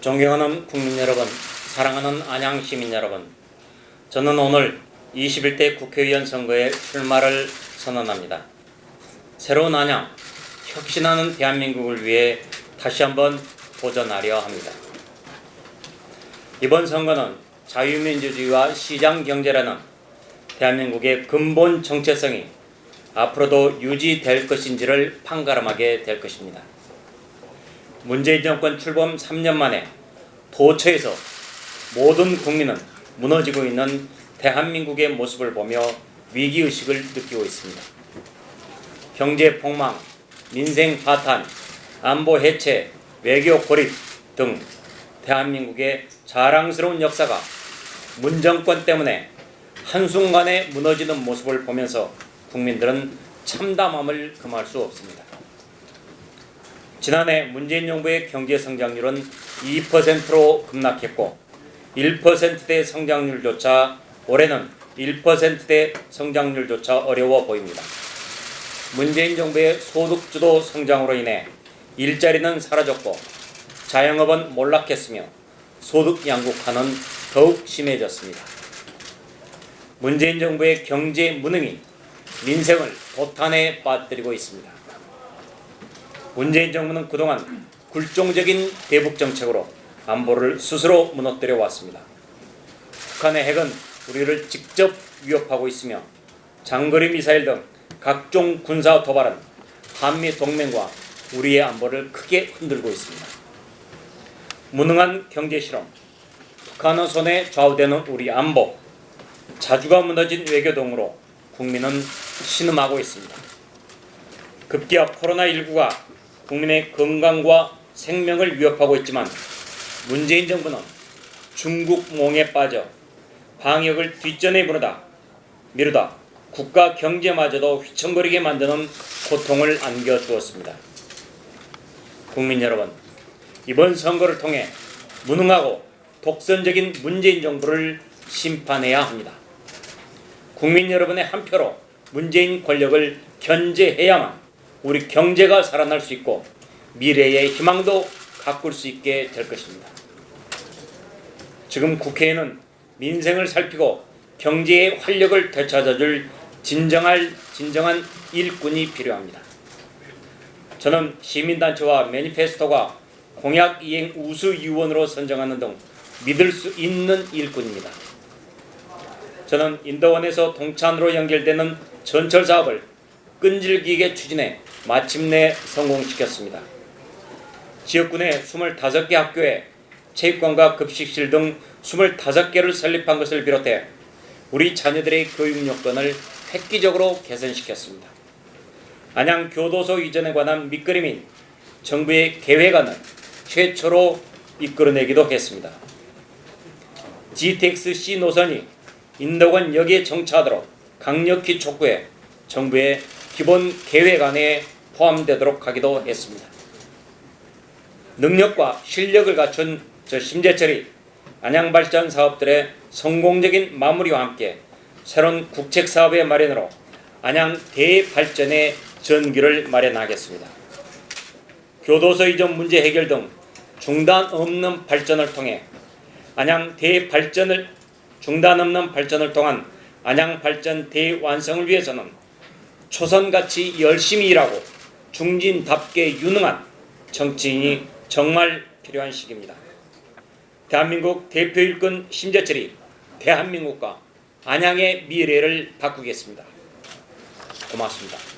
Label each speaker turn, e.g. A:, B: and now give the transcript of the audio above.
A: 존경하는 국민 여러분, 사랑하는 안양 시민 여러분, 저는 오늘 21대 국회의원 선거에 출마를 선언합니다. 새로운 안양, 혁신하는 대한민국을 위해 다시 한번 도전하려 합니다. 이번 선거는 자유민주주의와 시장 경제라는 대한민국의 근본 정체성이 앞으로도 유지될 것인지를 판가름하게 될 것입니다. 문재인 정권 출범 3년 만에 도처에서 모든 국민은 무너지고 있는 대한민국의 모습을 보며 위기의식을 느끼고 있습니다. 경제 폭망, 민생 파탄, 안보 해체, 외교 고립 등 대한민국의 자랑스러운 역사가 문정권 때문에 한순간에 무너지는 모습을 보면서 국민들은 참담함을 금할 수 없습니다. 지난해 문재인 정부의 경제 성장률은 2%로 급락했고 1%대 성장률조차 올해는 1%대 성장률조차 어려워 보입니다. 문재인 정부의 소득주도 성장으로 인해 일자리는 사라졌고 자영업은 몰락했으며 소득 양극화는 더욱 심해졌습니다. 문재인 정부의 경제 무능이 민생을 도탄에 빠뜨리고 있습니다. 문재인 정부는 그동안 굴종적인 대북 정책으로 안보를 스스로 무너뜨려 왔습니다. 북한의 핵은 우리를 직접 위협하고 있으며 장거리 미사일 등 각종 군사 도발은 한미 동맹과 우리의 안보를 크게 흔들고 있습니다. 무능한 경제 실험, 북한의 손에 좌우되는 우리 안보, 자주가 무너진 외교 등으로 국민은 신음하고 있습니다. 급기야 코로나19가 국민의 건강과 생명을 위협하고 있지만 문재인 정부는 중국 몽에 빠져 방역을 뒷전에 미루다 미루다 국가 경제마저도 휘청거리게 만드는 고통을 안겨주었습니다. 국민 여러분, 이번 선거를 통해 무능하고 독선적인 문재인 정부를 심판해야 합니다. 국민 여러분의 한 표로 문재인 권력을 견제해야만 우리 경제가 살아날 수 있고 미래의 희망도 가꿀 수 있게 될 것입니다. 지금 국회에는 민생을 살피고 경제의 활력을 되찾아줄 진정할 진정한 일꾼이 필요합니다. 저는 시민단체와 매니페스토가 공약 이행 우수 유원으로 선정하는 등 믿을 수 있는 일꾼입니다. 저는 인도원에서 동탄으로 연결되는 전철 사업을 끈질기게 추진해 마침내 성공시켰습니다. 지역구 내 25개 학교에 체육관과 급식실 등 25개를 설립한 것을 비롯해 우리 자녀들의 교육 요건을 획기적으로 개선시켰습니다. 안양 교도소 이전에 관한 밑그림인 정부의 계획안을 최초로 이끌어내기도 했습니다. GTX-C 노선이 인도권 역에 정차하도록 강력히 촉구해 정부의 기본 계획 안에 포함되도록 하기도 했습니다. 능력과 실력을 갖춘 저 심재철이 안양발전 사업들의 성공적인 마무리와 함께 새로운 국책 사업의 마련으로 안양 대발전의 전기를 마련하겠습니다. 교도소 이전 문제 해결 등 중단 없는 발전을 통해 안양 대발전을 중단 없는 발전을 통한 안양 발전 대완성을 위해서는 초선같이 열심히 일하고 중진답게 유능한 정치인이 정말 필요한 시기입니다. 대한민국 대표 일꾼 심재철이 대한민국과 안양의 미래를 바꾸겠습니다. 고맙습니다.